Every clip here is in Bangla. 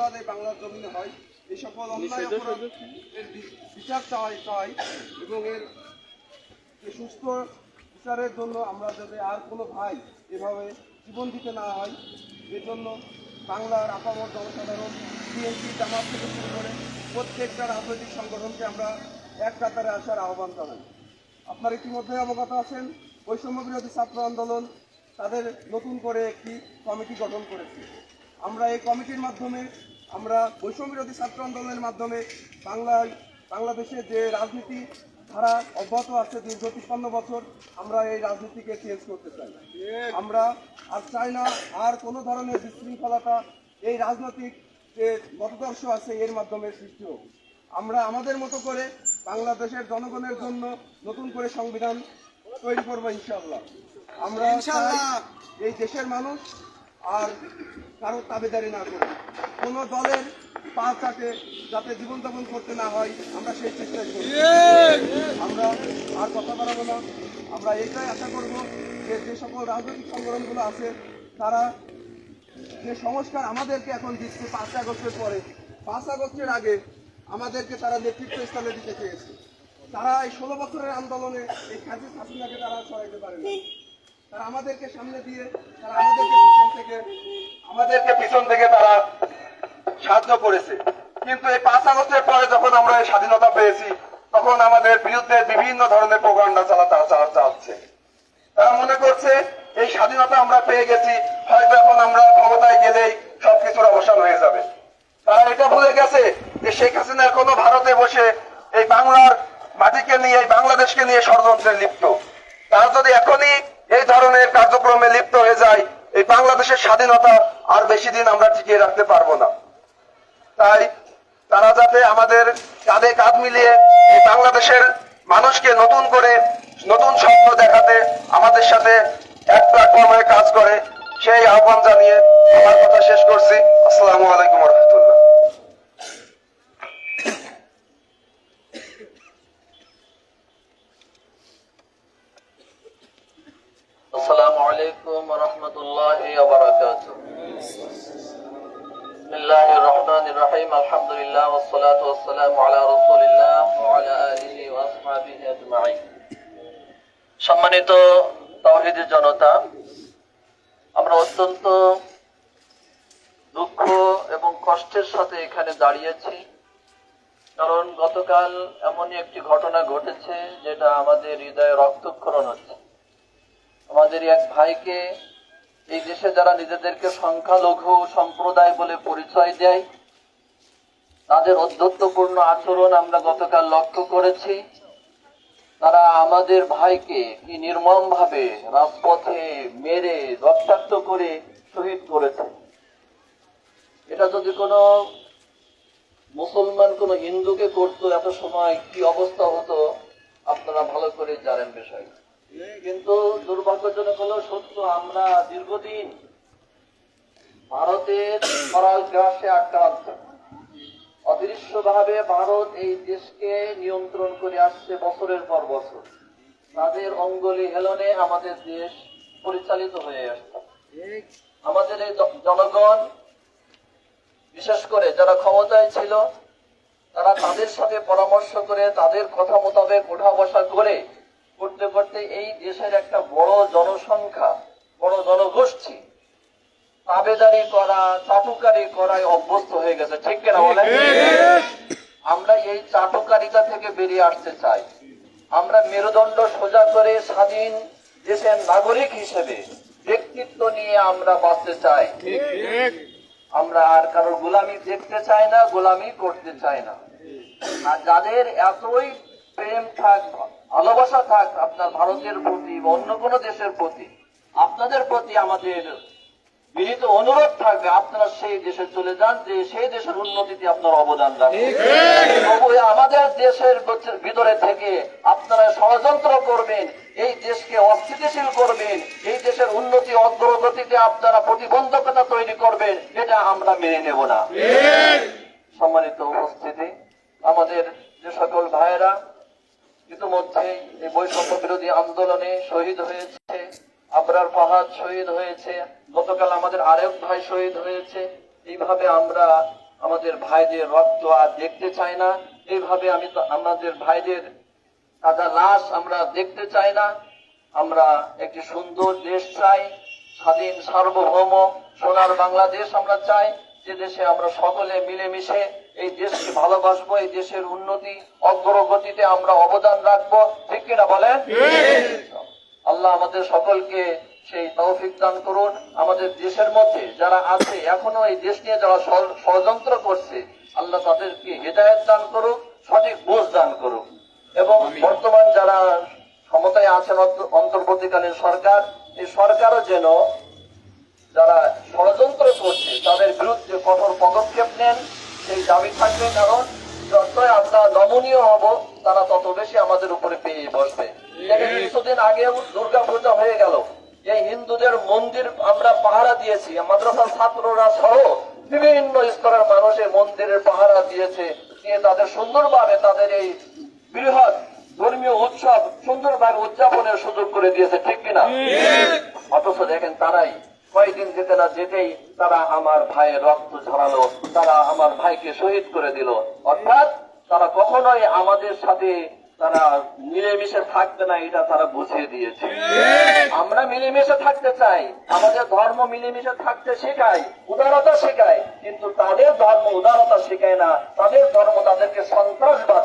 অপরাধে বাংলার জমিনে হয়। এই সকল অন্যায় অপরাধ এর বিচার চাই চাই এবং এর সুস্থ বিচারের জন্য আমরা যাতে আর কোনো ভাই এভাবে জীবন দিতে না হয় জন্য বাংলার আপামর জনসাধারণ বিএনপি জামাত থেকে শুরু করে প্রত্যেকটা রাজনৈতিক সংগঠনকে আমরা এক কাতারে আসার আহ্বান জানাই। আপনারা ইতিমধ্যে অবগত আছেন বৈষম্য বিরোধী ছাত্র আন্দোলন তাদের নতুন করে একটি কমিটি গঠন করেছে। আমরা এই কমিটির মাধ্যমে আমরা বৈষম্য বিরোধী ছাত্র আন্দোলনের মাধ্যমে বাংলায় বাংলাদেশে যে রাজনীতি ধারা অব্যাহত আছে দীর্ঘ তিপ্পান্ন বছর আমরা এই রাজনীতিকে চেঞ্জ করতে চাই। আমরা আর চাই না আর কোনো ধরনের বিশৃঙ্খলতা এই রাজনৈতিক যে মতদর্শ আছে এর মাধ্যমে সৃষ্টি হোক। আমরা আমাদের মতো করে বাংলাদেশের জনগণের জন্য নতুন করে সংবিধান তৈরি করব ইনশাআল্লাহ। আমরা এই দেশের মানুষ আর কারও তাবেদারি না করে কোনো দলের পা চাটে যাতে জীবনযাপন করতে না হয়, আমরা সেই চেষ্টা করি। আমরা আর কথা বাড়াবো না। আমরা এইটাই আশা করব যে যে সকল রাজনৈতিক সংগঠনগুলো আছে, তারা যে সংস্কার আমাদেরকে এখন দিচ্ছে পাঁচ আগস্টের পরে, পাঁচ আগস্টের আগে আমাদেরকে তারা নেতৃত্ব স্থানে দিতে চেয়েছে। তারা এই ষোলো বছরের আন্দোলনে এই খাজিদ হাসিনাকে তারা সরাইতে পারে না। তারা আমাদেরকে সামনে দিয়ে, তারা আমাদেরকে পিছন থেকে, আমাদেরকে পিছন থেকে তারা সাহায্য করেছে। কিন্তু এই পাঁচ আগস্টের পরে যখন আমরা এই স্বাধীনতা পেয়েছি, তখন আমাদের বিরুদ্ধে বিভিন্ন ধরনের প্রোগ্রামটা চালা তারা চালা- চালাচ্ছে তারা মনে করছে, এই স্বাধীনতা আমরা পেয়ে গেছি, হয়তো এখন আমরা ক্ষমতায় গেলেই সবকিছুর অবসান হয়ে যাবে। তারা এটা ভুলে গেছে যে শেখ হাসিনা এখনও ভারতে বসে এই বাংলার মাটিকে নিয়ে, এই বাংলাদেশকে নিয়ে ষড়যন্ত্রে লিপ্ত। তারা যদি এখনই ধরনের কার্যক্রমে লিপ্ত হয়ে যায়, এই বাংলাদেশের স্বাধীনতা আর বেশি দিন আমরা টিকিয়ে রাখতে পারব না। তাই তারা যাতে আমাদের কাঁধে কাঁধ মিলিয়ে এই বাংলাদেশের মানুষকে নতুন করে নতুন স্বপ্ন দেখাতে আমাদের সাথে এক প্ল্যাটফর্মে কাজ করে, সেই আহ্বান জানিয়ে আমার কথা শেষ করছি। আসসালামু আলাইকুম রহমতুল্লাহ। عليكم ورحمة الله وبركاته بسم الله الرحمن الرحيم الحمد لله والصلاة والسلام على رسول الله وعلى آله وأصحابه أجمعين সম্মানিত তাওহিদের জনতা আমরা অত্যন্ত দুঃখ এবং কষ্টের সাথে এখানে দাঁড়িয়েছি কারণ গতকাল এমনই একটি ঘটনা ঘটেছে যেটা আমাদের হৃদয়ে রক্তক্ষরণ হচ্ছে আমাদের এক ভাইকে এই দেশে যারা নিজেদেরকে সংখ্যালঘু সম্প্রদায় বলে পরিচয় দেয়, তাদের অধ্যত্বপূর্ণ আচরণ আমরা গতকাল লক্ষ্য করেছি। তারা আমাদের ভাইকে কি নির্মম ভাবে রাজপথে মেরে রক্তাক্ত করে শহীদ করেছে। এটা যদি কোনো মুসলমান, কোনো হিন্দুকে করতো, এত সময় কি অবস্থা হতো, আপনারা ভালো করে জানেন বিষয়টা। কিন্তু দুর্ভাগ্যজনক হলো সত্য, আমরা দীর্ঘদিন ভারতের পরাগ গ্রাসে আক্রান্ত। অদৃশ্যভাবে ভারত এই দেশকে নিয়ন্ত্রণ করে আসছে বছরের পর বছর। তাদের অঙ্গলি হেলনে আমাদের দেশ পরিচালিত হয়ে আসছে। আমাদের এই জনগণ, বিশেষ করে যারা ক্ষমতায় ছিল, তারা তাদের সাথে পরামর্শ করে, তাদের কথা মোতাবেক ওঠা বসা করে করতে করতে এই দেশের একটা বড় জনসংখ্যা বড় জনগোষ্ঠী তাবেদারি করা চাটুকারি করায় অভ্যস্ত হয়ে গেছে। ঠিক কিনা বলেন? আমরা এই চাটুকারিতা থেকে বেরিয়ে আসতে চাই। আমরা মেরুদণ্ড সোজা করে স্বাধীন দেশের নাগরিক হিসেবে ব্যক্তিত্ব নিয়ে আমরা বাঁচতে চাই। আমরা আর কারোর গোলামি দেখতে চাই না গোলামি করতে চাই না। আর যাদের এতই প্রেম থাক ভালোবাসা থাক আপনার ভারতের প্রতি বা অন্য কোনো দেশের প্রতি। আপনাদের প্রতি আমাদের বিনীত অনুরোধ থাকবে আপনারা সেই দেশে চলে যান যে সেই দেশের উন্নতিতে আপনার অবদান রাখবেন আমাদের দেশের ভিতরে থেকে আপনারা ষড়যন্ত্র করবেন এই দেশকে অস্থিতিশীল করবেন এই দেশের উন্নতি অগ্রগতিতে আপনারা প্রতিবন্ধকতা তৈরি করবেন এটা আমরা মেনে নেব না। সম্মানিত উপস্থিতি আমাদের যে সকল ভাইয়েরা ইতিমধ্যে এই বৈষম্য বিরোধী আন্দোলনে শহীদ হয়েছে, আবরার ফাহাদ শহীদ হয়েছে, গতকাল আমাদের আরেক ভাই শহীদ হয়েছে। এইভাবে আমরা আমাদের ভাইদের রক্ত আর দেখতে চাই না। এইভাবে আমি আমাদের ভাইদের তাজা লাশ আমরা দেখতে চাই না। আমরা একটি সুন্দর দেশ চাই, স্বাধীন সার্বভৌম সোনার বাংলাদেশ আমরা চাই। যে দেশে আমরা সকলে মিলেমিশে এই দেশকে ভালোবাসবো এই দেশের উন্নতি অগ্রগতিতে আমরা অবদান রাখব। ঠিক কিনা বলেন? আল্লাহ আমাদের সকলকে সেই তৌফিক দান করুন। আমাদের দেশের মধ্যে যারা আছে এখনও এই দেশ নিয়ে যারা ষড়যন্ত্র করছে আল্লাহ তাদেরকে হেদায়ত দান করুক সঠিক বোঝ দান করুক। এবং বর্তমান যারা ক্ষমতায় আছেন অন্ত- অন্তর্বর্তীকালীন সরকার এই সরকারও যেন যারা ষড়যন্ত্র করছে তাদের বিরুদ্ধে কঠোর পদক্ষেপ নেন। সেই দাবি থাকবে কারণ যতই আমরা নমনীয় হব তারা তত বেশি আমাদের উপরে পেয়ে বসবে। কিছুদিন আগেও দুর্গা পূজা হয়ে গেল। এই হিন্দুদের মন্দির আমরা পাহারা দিয়েছি মাদ্রাসার ছাত্ররা সহ বিভিন্ন স্তরের মানুষ এই মন্দিরের পাহারা দিয়েছে। দিয়ে তাদের সুন্দরভাবে তাদের এই বৃহৎ ধর্মীয় উৎসব সুন্দরভাবে উদযাপনের সুযোগ করে দিয়েছে ঠিক কিনা? অথচ দেখেন তারাই কয়েকদিন যেতে না যেতেই তারা আমার ভাইয়ের রক্ত ঝরালো, তারা আমার ভাইকে শহীদ করে দিল। অর্থাৎ তারা কখনোই আমাদের সাথে তারা মিলেমিশে থাকবে না, এটা তারা বুঝিয়ে দিয়েছে। আমরা মিলেমিশে থাকতে চাই, আমাদের ধর্ম মিলেমিশে থাকতে শেখায়, উদারতা শেখায়, কিন্তু তাদের ধর্ম উদারতা শেখায় না, তাদের ধর্ম তাদেরকে সন্ত্রাসবাদ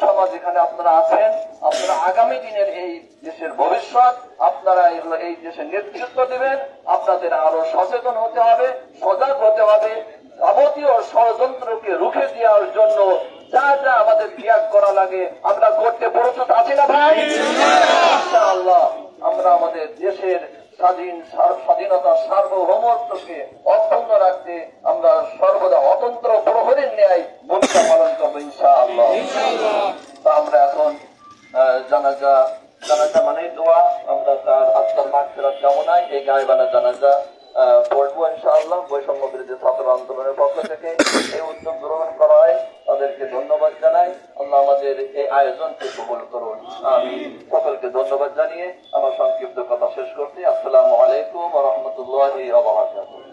যারা সমাজ এখানে আপনারা আছেন, আপনারা আগামী দিনের এই দেশের ভবিষ্যৎ, আপনারা এই- দেশের নেতৃত্ব দেবেন, আপনাদের আরও সচেতন হতে হবে, সজাগ হতে হবে, যাবতীয় ষড়যন্ত্রকে রুখে দেওয়ার জন্য যা যা আমাদের ত্যাগ করা লাগে, আমরা করতে প্রস্তুত আছি না ভাই? ইনশাআল্লাহ। আমরা আমাদের দেশের স্বাধীন স্বাধীনতা সার্বভৌমত্বকে অক্ষুণ্ণ রাখতে আমরা সর্বদা অতন্ত্র প্রহরীর ন্যায় ভূমিকা পালন করব, ইনশাআল্লাহ। আমরা এখন জানাজা জানাজা মানে দোয়া। আমরা তার আত্মার মাগফিরাত কামনায় এই গায়বানা জানাজা পড়ব, ইনশাআল্লাহ। বৈষম্য বিরোধী ছাত্র আন্দোলনের পক্ষ থেকে এই উদ্যোগ গ্রহণ করা হয়। তাদেরকে ধন্যবাদ জানাই। আল্লাহ আমাদের এই আয়োজনকে সফল করুন। আমি সকলকে ধন্যবাদ জানিয়ে আমার সংক্ষিপ্ত কথা শেষ করছি। আসসালামু আলাইকুম রহমতুল্লাহ ধরুন,